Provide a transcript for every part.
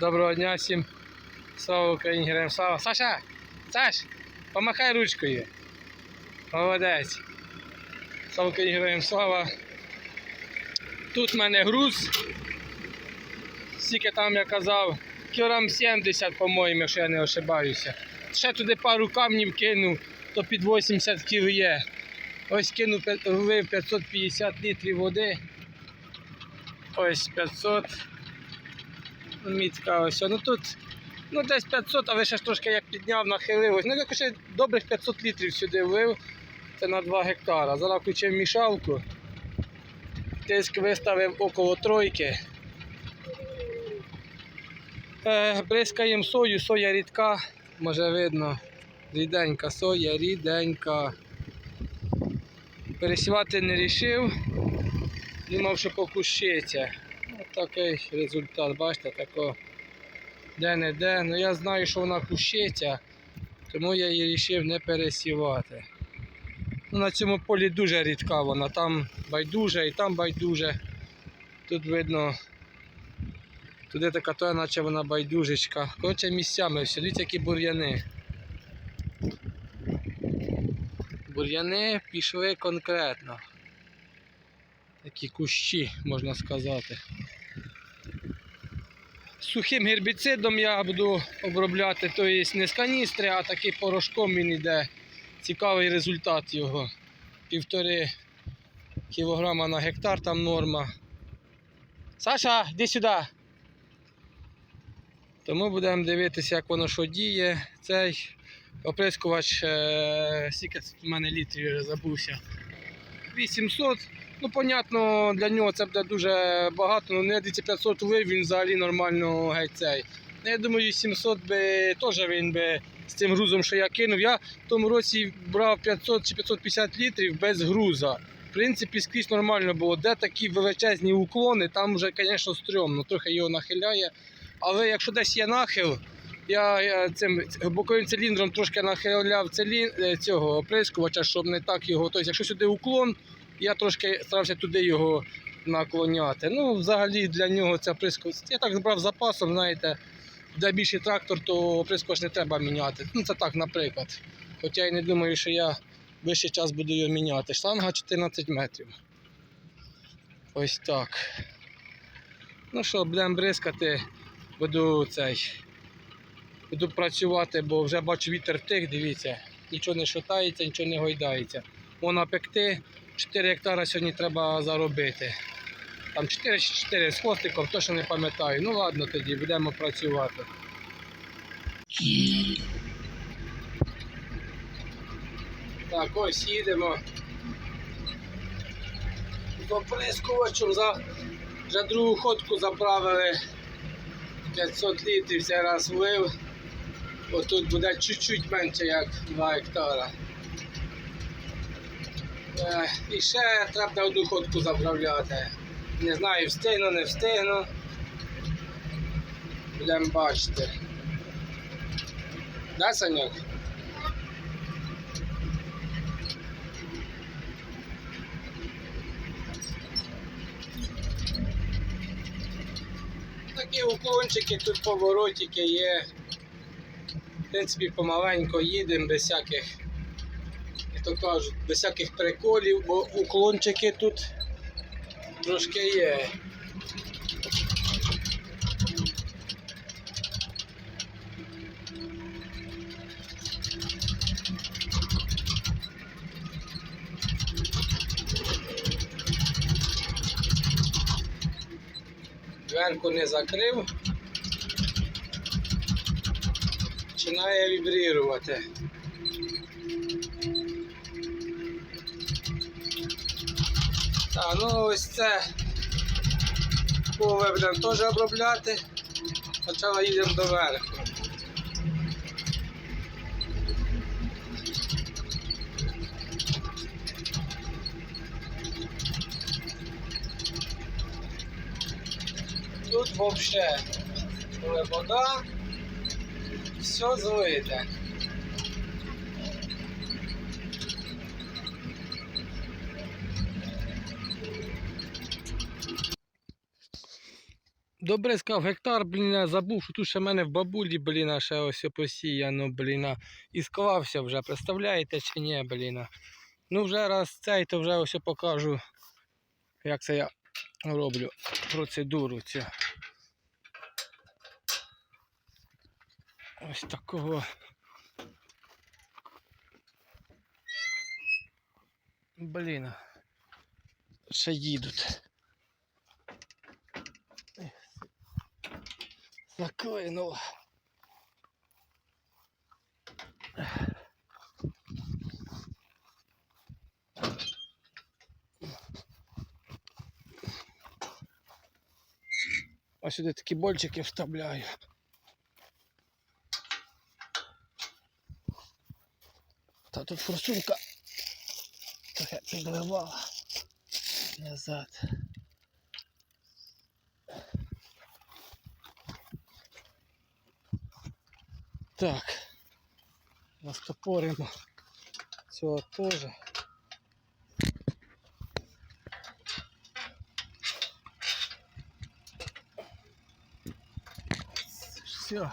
Доброго дня всім. Слава Україні, героям слава. Саша! Саш! Помахай ручкою. Молодець. Слава Україні, героям слава. Тут в мене груз. Скільки там я казав, кілограм 70, по-моєму, якщо я не ошибаюся. Ще туди пару камнів кинув, то під 80 кіл є. Ось кинув п'ят- 550 літрів води. Ось 500. Мітка ось. Ну тут ну десь 500, а ви ще ж трошки як підняв, нахилив. Ну якось ще добрих 500 літрів сюди влив. Це на 2 гектара. Зараз включив мішалку. Тиск виставив около тройки. Е, бризкаємо сою, соя рідка, може видно. Ріденька соя, ріденька. Пересівати не рішив. Думав, що покущиться. Такий результат, бачите, тако де-не-де. Ну я знаю, що вона кущиться, тому я її вирішив не пересівати. Ну, на цьому полі дуже рідка вона, там байдуже і там байдуже. Тут видно, туди така то, наче вона байдужечка. Коротше місцями все, дивіться, які бур'яни. Бур'яни пішли конкретно. Такі кущі, можна сказати. Сухим гербіцидом я буду обробляти, тобто не з каністри, а такий порошком він йде. Цікавий результат його. Півтори кілограма на гектар там норма. Саша, йди сюди. Тому будемо дивитися, як воно що діє. Цей оприскувач, е, скільки це в мене літрів вже забувся. 800. Ну, понятно, для нього це буде дуже багато, ну не 500 влив, він взагалі нормально геть цей. Я думаю, 700 би теж він би з цим грузом, що я кинув. Я в тому році брав 500 чи 550 літрів без груза. В принципі, скрізь нормально було. Де такі величезні уклони, там вже, звісно, стрьомно, трохи його нахиляє. Але якщо десь є нахил, я, я цим боковим циліндром трошки нахиляв цилін, е, цього оприскувача, щоб не так його. Тобто, якщо сюди уклон, я трошки старався туди його наклоняти. Ну, взагалі для нього це оприскувач. Я так брав запасом, знаєте, де більший трактор, то оприскувач не треба міняти. Ну, це так, наприклад. Хоча я не думаю, що я вищий час буду його міняти. Шланга 14 метрів. Ось так. Ну що, будемо бризкати, буду цей. Буду працювати, бо вже бачу вітер втих, дивіться, нічого не шатається, нічого не гойдається. Можна пекти, 4 гектара сьогодні треба заробити. Там 4 чи 4 з хвостиком, точно не пам'ятаю. Ну ладно тоді, будемо працювати. Так, ось їдемо. З оприскувачем за вже другу ходку заправили. 500 літрів цей раз влив. Отут буде чуть-чуть менше, як 2 гектара. Е, І ще треба одну ходку заправляти. Не знаю, встигну, не встигну. Будемо бачити. Да, Саньок? Такі уклончики, тут поворотики є. В принципі, помаленько їдемо без всяких, як то кажуть, без всяких приколів, бо уклончики тут трошки є. Дверку не закрив. Починає вібрірувати. Так, ну ось це поле будемо теж обробляти. Спочатку їдемо до верху. Тут взагалі вода, все злите. Добризкав гектар, блін, забув, що тут ще в мене в бабулі, блін, ще ось посіяно, блін, і склався вже, представляєте чи ні, блін. Ну вже раз цей, то вже ось покажу, як це я роблю процедуру цю. Ось такого. Блін. Ще їдуть. Заклинув. А сюди такі больчики вставляю. Та тут форсунка трохи підливала назад. Так. Настопоримо цього теж. Все.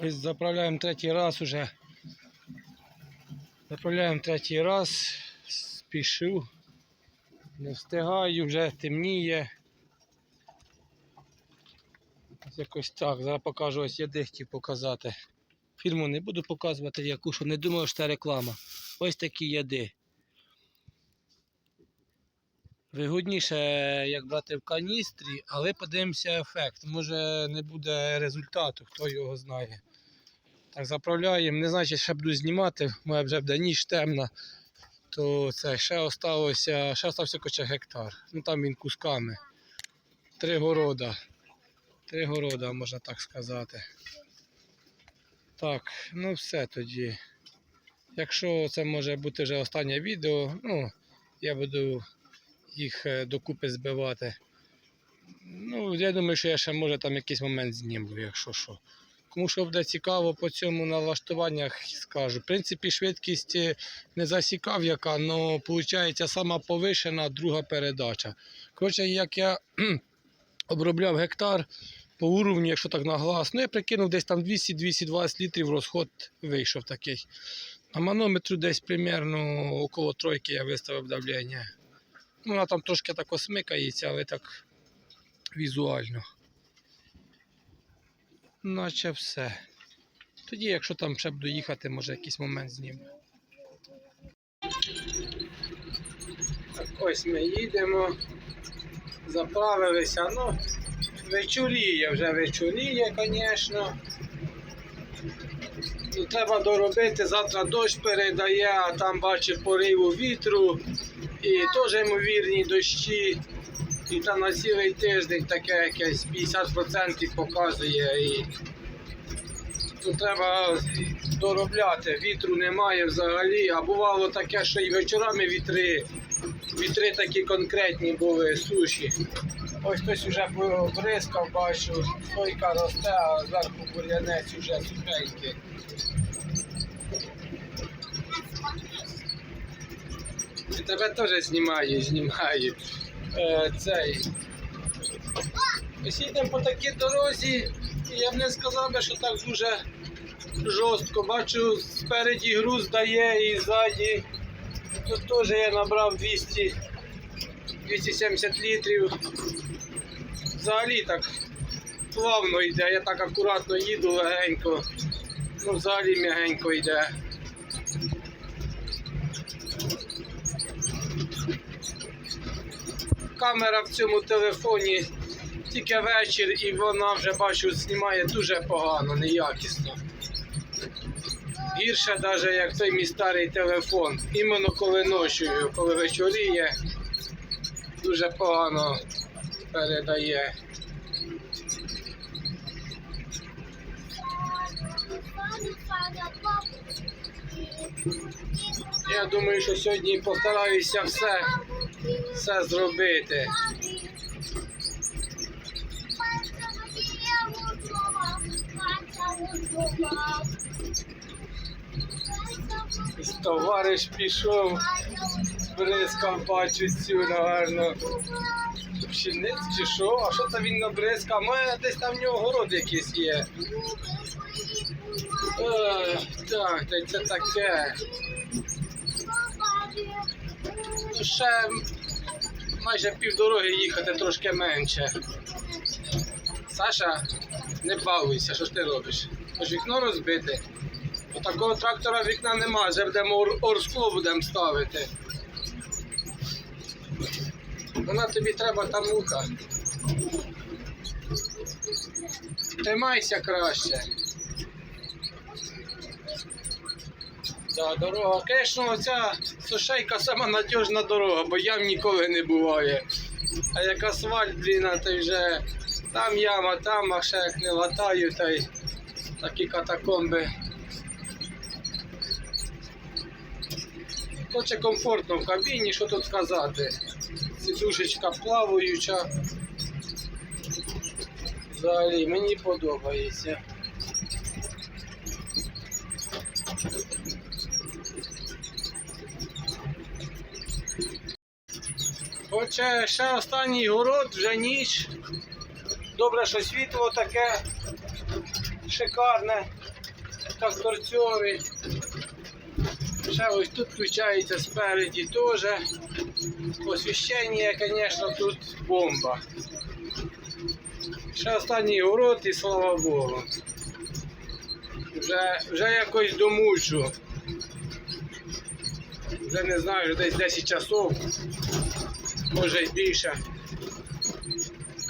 Ось заправляємо третій раз уже. Заправляємо третій раз. Спішу. Не встигаю, вже темніє. Ось Якось так. Зараз покажу ось я де хотів показати. Фільму не буду показувати, яку, що не думаю, що це реклама. Ось такі яди. Вигодніше, як брати в каністрі, але подивимося ефект. Може не буде результату, хто його знає. Так, заправляємо. Не знаю, чи ще буду знімати, моя вже буде ніч темна, то це ще осталося, ще остався хоча гектар. Ну там він кусками. Три города. Три города, можна так сказати. Так, ну все тоді. Якщо це може бути вже останнє відео, ну, я буду їх е, докупи збивати. Ну, я думаю, що я ще може там якийсь момент знімлю, якщо що. Кому що буде цікаво по цьому налаштуваннях, скажу. В принципі, швидкість е, не засікав яка, але виходить сама повишена друга передача. Коротше, як я обробляв гектар по уровню, якщо так на ну я прикинув десь там 200-220 літрів розход вийшов такий. На манометру десь примерно около тройки я виставив давлення. Ну, вона там трошки так осмикається, але так візуально. Наче все. Тоді, якщо там ще буду їхати, може якийсь момент зніму. Ось ми їдемо. Заправилися, ну, вечоріє, вже вечоріє, звісно. Ну, треба доробити, завтра дощ передає, а там бачив пориву вітру і теж ймовірні дощі. І там на цілий тиждень таке якесь 50% показує. І тут треба доробляти. Вітру немає взагалі. А бувало таке, що і вечорами вітри, вітри такі конкретні були, суші. Ось хтось вже бризкав, бачу, сойка росте, а зверху бур'янець вже сухенький. Тебе теж знімаю, знімаю. Е, цей. Ось їдемо по такій дорозі, і я б не сказав би, що так дуже жорстко. Бачу, спереді груз дає і ззаді. Тут теж я набрав 200, 270 літрів. Взагалі так плавно йде, я так акуратно їду легенько. Ну, взагалі м'ягенько йде. Камера в цьому телефоні тільки вечір і вона вже бачу знімає дуже погано, неякісно. Гірше навіть як той мій старий телефон. Іменно коли ночою, коли вечоріє, дуже погано передає. Я думаю, що сьогодні постараюся все, все зробити. Товариш пішов, бризкав, бачу цю, наверно. Пшениць чи що? А що це він набризкав? Має десь там в нього город якийсь є. Е, так, це таке. Ще майже півдороги їхати трошки менше. Саша, не балуйся, що ж ти робиш? Хоч вікно розбите. У такого трактора вікна нема, вже будемо ор- орскло будемо ставити. Вона тобі треба та мука. Тримайся краще. Да, дорога. Звісно, оця сушейка сама надіжна дорога, бо ям ніколи не буває. А як асфальт, блін, то вже там яма, там, а ще як не латаю, та й такі катакомби. Хоче комфортно в кабіні, що тут сказати. Сідушечка плаваюча. Взагалі мені подобається. Хоче ще останній город, вже ніч. Добре, що світло таке шикарне, тракторцьовий. Ще ось тут включається спереді теж. Освіщення, звісно, тут бомба. Ще останній город і слава Богу. Вже, вже якось домучу. Вже не знаю, десь 10 часов, може й більше.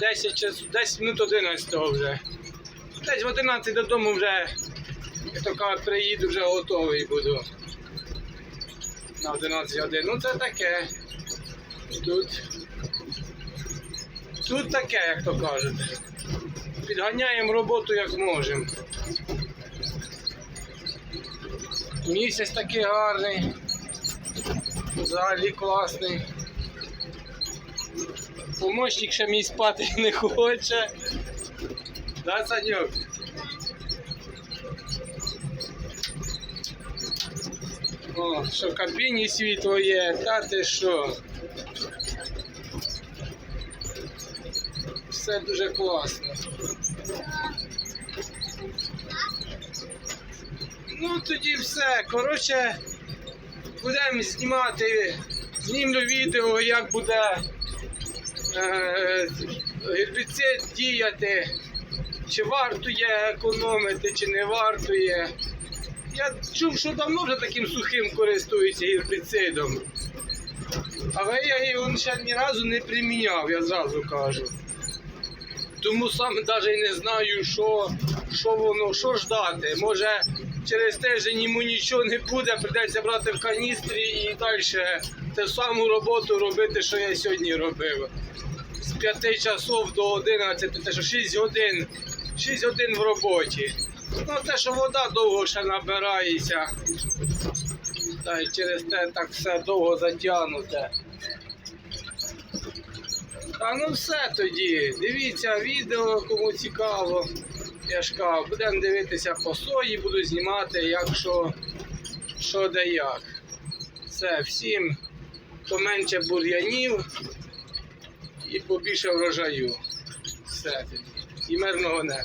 10 часов, 10 минут 11 вже. Десь в 11 додому вже, як то кажуть, приїду, вже готовий буду. На 11 годин. Ну це таке. Тут. Тут таке, як то кажуть. Підганяємо роботу як можемо. Місяць такий гарний. Взагалі класний. Помощник ще мій спати не хоче. Да, Санюк? О, що в кабіні світло є, та ти що? Все дуже класно. Ну тоді все. Коротше, будемо знімати, знімлю відео, як буде гербіцид діяти, чи вартує економити, чи не вартує. Я чув, що давно вже таким сухим користуються гербіцидом. Але я його ще ні разу не приміняв, я зразу кажу. Тому сам навіть не знаю, що, що воно, що ждати. Може через тиждень йому нічого не буде, прийдеться брати в каністрі і далі ту саму роботу робити, що я сьогодні робив. З 5 часов до 11, те що 6 годин, 6 годин в роботі. Ну, те, що вода довго ще набирається. Та й через те так все довго затягнуте. Та ну все тоді. Дивіться відео, кому цікаво. Я ж кажу, будемо дивитися по сої, буду знімати, як що, що де як. Все, всім поменше бур'янів і побільше врожаю. Все. І мирного неба.